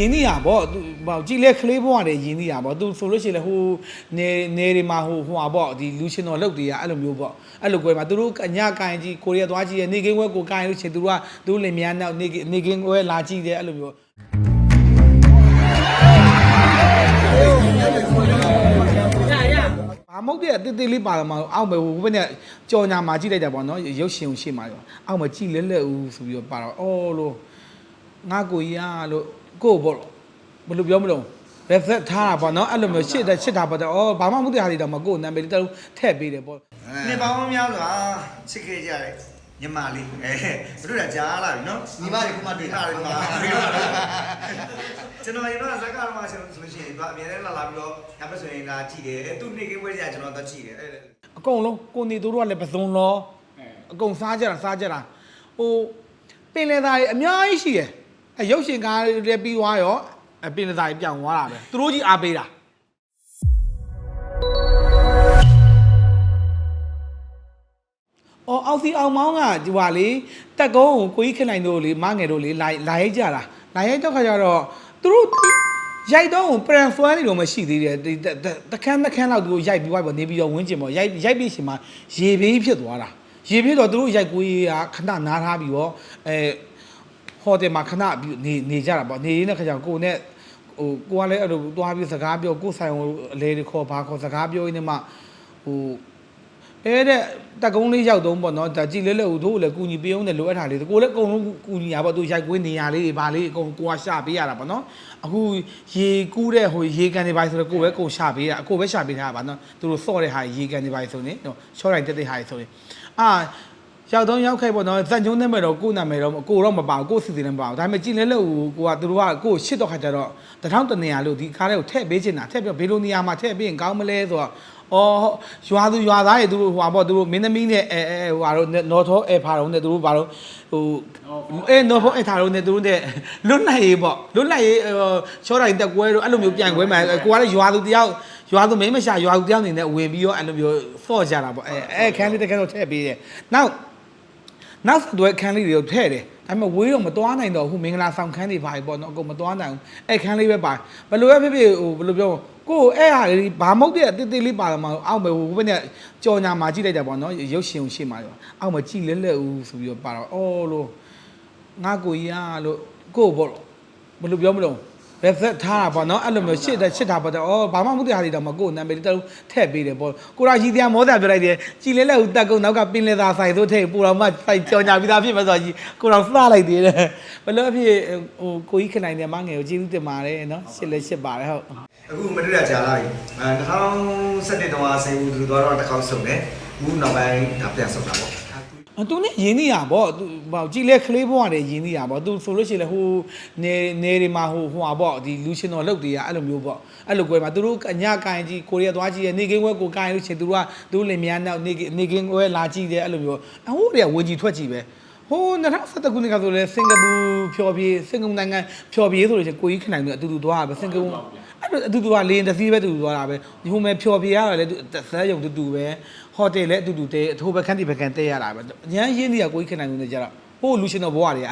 ရင်းနှီးရပေါ့သူဟိုကြည်လဲကလေးဘွားတယ်ရင်းနှီးရပေါ့သူဆိုလို့ရှိရင်လည်းဟိုနေနေတွေမှာဟိုဟိုဟာပေါ့ဒီလူရှင်တော်လုတ်တွေကအဲ့လိုမျိုးပေါ့အဲ့လိုကွယ်မှာသူတို့အညကန်ကြီးကိုရီးယားသွားကြည့်တယ်နေကင်းဝဲကိုကန်လို့ရှိရင်သူတို့ကသူတို့လင်မြန်းနောက်နေနေကင်းဝဲလာကြည့်တယ်အဲ့လိုမျိုးဘာမဟုတ်တဲ့တိတိလေးပါတော့မအောက်မယ်ဟိုဘက်နဲ့ကြော်ညာမှာကြည့်လိုက်တာပေါ့နော်ရုပ်ရှင်ကိုရှေ့မှာရောအောက်မှာကြည့်လဲလဲဦးဆိုပြီးတော့ပါတော့အော်လို့ငါကိုကြီးရလို့ ကို့ပေါ့ဘယ်လိုပြောမလို့ဘယ်သက်ထားတာပေါ့နော်အဲ့လိုမျိုးရှစ်တဲ့ရှစ်တာပေါ့တော့အော်ဘာမှမဟုတ်တဲ့ဟာတွေတော့မကို့နာမည်လေးတော့ထည့်ပေးတယ်ပေါ့နေပေါင်းများစွာချစ်ခဲ့ကြတဲ့ညီမလေးအဲဘုရားကြားလာပြီနော်ညီမတွေခုမှတွေ့တာတာမှာကျွန်တော်ရင်တော့ဇက်ကတော့မှဆိုလို့ရှိရင်သူအမြဲတမ်းလာလာပြီးတော့ညဘက်ဆိုရင်လာကြည့်တယ်အဲသူနေကင်းပွဲကြကျွန်တော်တော့ကြည့်တယ်အဲအကုန်လုံးကိုနေတို့ကလည်းပစုံလောအကုန်စားကြတာစားကြတာဟိုပင်လယ်သားတွေအများကြီးရှိတယ် အဲရုပ်ရှင်ကားတွေပြီးသွားရောအပင်လယ်သားတွေပြောင်းသွားတာပဲသူတို့ကြီးအားပေးတာအော်အောက်စီအောင်မောင်းကဒီပါလေတက်ကုန်းကိုကိုကြီးခင်နိုင်တို့လေမငယ်တို့လေလာလာရိုက်ကြတာလာရိုက်တော့ခါကျတော့သူတို့ရိုက်တော့ပရန်ဆွဲနေတော့မရှိသေးတယ်ဒီတခန်းတခန်းလောက်သူတို့ရိုက်ပြီးသွားပေါ့နေပြီးတော့ဝင်းကျင်ပေါ့ရိုက်ရိုက်ပြီးရှင်မှာရေဘေးဖြစ်သွားတာရေဘေးတော့သူတို့ရိုက်ကိုကြီးကခဏနားထားပြီးတော့အဲ ဟိုတယ်မှာခဏပြီးနေနေကြတာပေါ့နေရင်းတဲ့ခါကျတော့ကိုနဲ့ဟိုကိုကလည်းအဲ့လိုသွားပြီးစကားပြောကိုဆိုင်ကိုအလေတွေခေါ်ဘာခေါ်စကားပြောရင်းနဲ့မှဟိုအဲ့တဲ့တက်ကုန်းလေးရောက်တော့ပေါ့နော်ဒါကြည်လဲလဲဦးတို့လည်းကူညီပေးအောင်နဲ့လိုအပ်တာလေးကိုလည်းအကုန်လုံးကူညီရပါသူရိုက်ကွင်းနေရလေးတွေဗာလေးအကုန်ကိုကရှာပေးရတာပေါ့နော်အခုရေကူးတဲ့ဟိုရေကန်တွေပါဆိုတော့ကိုပဲကိုရှာပေးတာအကိုပဲရှာပေးထားတာပါနော်သူတို့စော့တဲ့ဟာရေကန်တွေပါဆိုနေနော်ချောတိုင်းတက်တဲ့ဟာတွေဆိုရင်အာ ရောက်တော့ရောက်ခဲ့ပေါ့နော်ဇန်ကျုံးနေမဲ့တော့ကိုနာမယ်တော့ကိုတော့မပါဘူးကိုစီစီလည်းမပါဘူးဒါပေမဲ့ကြည်လဲလဲဦးကိုကသူတို့ကကိုရှစ်တော့ခါကြတော့တထောင်တနေရလို့ဒီကားလေးကိုထည့်ပေးချင်တာထည့်ပြီးဘေးလိုနေရာမှာထည့်ပေးရင်ကောင်းမလဲဆိုတော့အော်ရွာသူရွာသားတွေသူတို့ဟိုပါပေါ့သူတို့မင်းသမီးနဲ့အဲအဲဟိုဟာတော့နော်ထောအဲဖာတော့နဲ့သူတို့ဘာလို့ဟိုအဲနော်ဖောအဲထားတော့နဲ့သူတို့နဲ့လွတ်နိုင်ရေးပေါ့လွတ်နိုင်ရေးချောတိုင်းတက်ကွဲတော့အဲ့လိုမျိုးပြန်ကွဲမှာကိုကလည်းရွာသူတယောက်ရွာသူမင်းမရှာရွာသူတယောက်နေနဲ့ဝင်ပြီးတော့အဲ့လိုမျိုးဖော့ကြတာပေါ့အဲအဲခန်းလေးတစ်ခါတော့ထည့်ပေးတယ်နောက် နောက်ဆက်တွဲခန်းလေးတွေကိုထည့်တယ်ဒါပေမဲ့ဝေးတော့မသွားနိုင်တော့ဘူးမင်္ဂလာဆောင်ခန်းတွေပါပြီပေါ့နော်အကုန်မသွားနိုင်ဘူးအဲခန်းလေးပဲပါဘယ်လိုပဲဖြစ်ဖြစ်ဟိုဘယ်လိုပြောကိုအဲ့ဟာလေးဘာမဟုတ်တဲ့တိတိလေးပါတော့မအောက်ပဲဟိုဘက်နဲ့ကြော်ညာမှာကြည့်လိုက်တာပေါ့နော်ရုပ်ရှင်ကိုရှေ့မှာရောအောက်မှာကြည့်လဲလဲဦးဆိုပြီးတော့ပါတော့အော်လို့ငါကိုကြီးရလို့ကိုပေါ့ဘယ်လိုပြောမလို့ ဘယ်သက်ထားတာပေါ့နော်အဲ့လိုမျိုးရှစ်တဲ့ရှစ်တာပေါ့တော့အော်ဘာမှမဟုတ်တဲ့ဟာတွေတော့မကိုနာမည်တော့ထည့်ပေးတယ်ပေါ့ကိုရာကြီးတရားမောတာပြောလိုက်တယ်ကြည်လဲလဲဦးတက်ကုန်းနောက်ကပင်လေသာဆိုင်သို့ထည့်ပူတော်မှစိုက်ကြော်ညာပြီးသားဖြစ်မှာဆိုတော့ကြီးကိုတော်စလိုက်သေးတယ်ဘယ်လိုအဖြစ်ဟိုကိုကြီးခနိုင်တယ်မငယ်ကိုကျေးဇူးတင်ပါတယ်နော်ရှစ်လဲရှစ်ပါတယ်ဟုတ်အခုမတွေ့ရကြာလာပြီအဲ2017တုန်းကဆေးဦးသူတော့တစ်ခေါက်ဆုံးတယ်အခုနောက်ပိုင်းဒါပြန်ဆုံးတာပေါ့ အတူနဲ့ရင်းနှီးရပေါ့သူဟိုကြည်လဲကလေးဘွားတယ်ရင်းနှီးရပေါ့သူဆိုလို့ရှိရင်လည်းဟိုနေနေတွေမှာဟိုဟိုဟာပေါ့ဒီလူရှင်တော်လုတ်တွေကအဲ့လိုမျိုးပေါ့အဲ့လိုကွယ်မှာသူတို့အညကန်ကြီးကိုရီးယားသွားကြည့်ရနေကင်းဝဲကိုကန်လို့ရှိရင်သူတို့ကသူတို့လင်မြန်းနောက်နေနေကင်းဝဲလာကြည့်တယ်အဲ့လိုမျိုးအဟိုတွေကဝင်ကြီးထွက်ကြည့်ပဲဟို2017ခုနှစ်ကဆိုလဲစင်ကာပူဖြော်ပြေးစင်ကာပူနိုင်ငံဖြော်ပြေးဆိုလို့ရှိရင်ကိုကြီးခနိုင်တို့အတူတူသွားတာပဲစင်ကာပူ အဲ့လိုအတူတူကလေရင်တစ်စီးပဲအတူတူသွားတာပဲဒီဟိုမဲ့ဖြော်ပြေးရတာလဲသဲရုံတူတူပဲဟိုတယ်လည်းအတူတူတဲအထိုးပဲခန်းတီပဲခန်းတဲရတာပဲညမ်းရင်းတွေကကိုကြီးခနိုင်တို့နေကြတော့ဟိုလူရှင်တော်ဘွားတွေက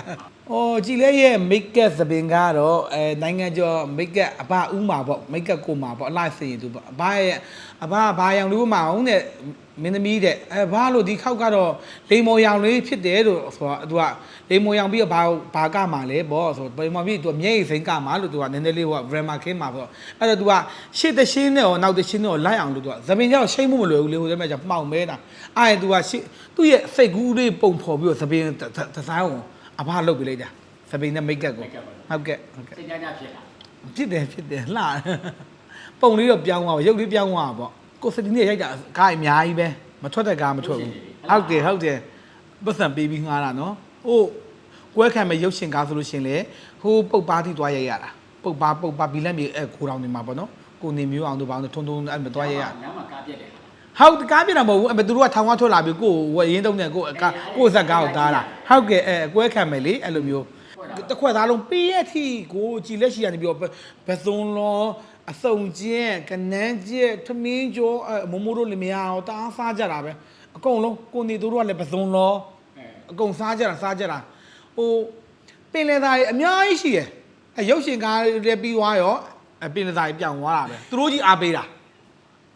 အော်ကြည်လဲရဲ့ make up သပင်ကတော့အဲနိုင်ငံကျော် make up အဘဥမာပေါ့ make up ကိုမှာပေါ့အလိုက်စင်သူပေါ့အဘရဲ့အဘဘာရောင်လူမအောင်တဲ့မင်းသမီးတဲ့အဲဘာလို့ဒီခောက်ကတော့လိမ္မော်ရောင်လေးဖြစ်တယ်လို့ဆိုတော့သူကလိမ္မော်ရောင်ပြီးတော့ဘာဘာကမှာလဲပေါ့ဆိုတော့လိမ္မော်ပြီးသူကမျက်ရည်စိမ်းကမှာလို့သူကနည်းနည်းလေးဟိုက grammar ခင်းမှာပေါ့အဲ့တော့သူကရှေ့တရှင်းနဲ့ရောနောက်တရှင်းနဲ့ရောလိုက်အောင်လို့သူကသပင်ကြောက်ရှိမ့်မှုမလွယ်ဘူးလေဟိုထဲမှာကျမှောင်မဲတာအဲ့ဒါသူကရှေ့သူ့ရဲ့စိတ်ကူးလေးပုံဖော်ပြီးတော့သပင်သစားအောင် အဘလုတ်ပြလိုက်တာသပင်နဲ့ make up ကိုဟုတ်ကဲ့ဟုတ်ကဲ့စိတ်ကြကြဖြစ်လာဖြစ်တယ်ဖြစ်တယ်လှပုံလေးတော့ပြောင်းသွားပါရုပ်လေးပြောင်းသွားပါပေါ့ကိုစတီနဲ့ရိုက်တာကားအများကြီးပဲမထွက်တဲ့ကားမထွက်ဘူးဟုတ်တယ်ဟုတ်တယ်ပတ်စံပေးပြီးငှားတာနော်ဟိုကွဲခံမဲ့ရုပ်ရှင်ကားဆိုလို့ရှင်လေဟိုပုတ်ပါတိသွားရိုက်ရတာပုတ်ပါပုတ်ပါဘီလက်မြေအဲခိုးတောင်နေမှာပေါ့နော်ကိုနေမျိုးအောင်တို့ဘာလို့ထုံထုံအဲ့မသွားရိုက်ရညမှာကားပြက်တယ်ဟုတ်ကားပြတာမဟုတ်ဘူးအဲ့သူတို့ကထောင်ကထွက်လာပြီးကိုဝရင်းတုံးနဲ့ကိုအကာကိုဇက်ကားကိုတားတာ ဟုတ်ကဲ့အဲကွဲခံမယ်လေအဲ့လိုမျိုးတစ်ခွက်သားလုံးပေးရထီကိုကြည်လက်ရှိကနေပြီးတော့ဘစုံလောအစုံကျင်းကနန်းကျက်ထမင်းကျော်မမိုးတို့လည်းမရအောင်တအားစားကြတာပဲအကုန်လုံးကိုနေတို့တို့ကလည်းဘစုံလောအကုန်စားကြတာစားကြတာဟိုပင်လယ်သားတွေအများကြီးရှိတယ်အအဲရုပ်ရှင်ကားတွေပြီးသွားရောအပင်စာကြီးပြောင်းသွားတာပဲသူတို့ကြီးအားပေးတာ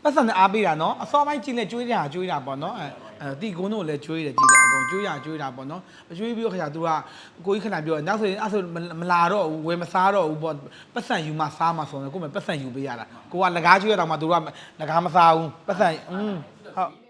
ပတ်စံနဲ့အားပေးတာနော်အစောပိုင်းကြည့်လဲကျွေးကြတာကျွေးတာပေါ့နော်အဲအဲတီကုန်းတို့လည်းကျွေးတယ်ကြည့်တယ်အကုန်ကျွေးရကျွေးတာပေါ့နော်အကျွေးပြီးတော့ခါကျသူကကိုကြီးခဏပြောတယ်နောက်ဆိုရင်အဲ့ဆိုမလာတော့ဘူးဝယ်မစားတော့ဘူးပေါ့ပတ်စံယူမှစားမှဆိုတော့ကိုယ်မပတ်စံယူပေးရတာကိုကလကားကျွေးရတော့မှသူတို့ကလကားမစားဘူးပတ်စံอืมဟုတ်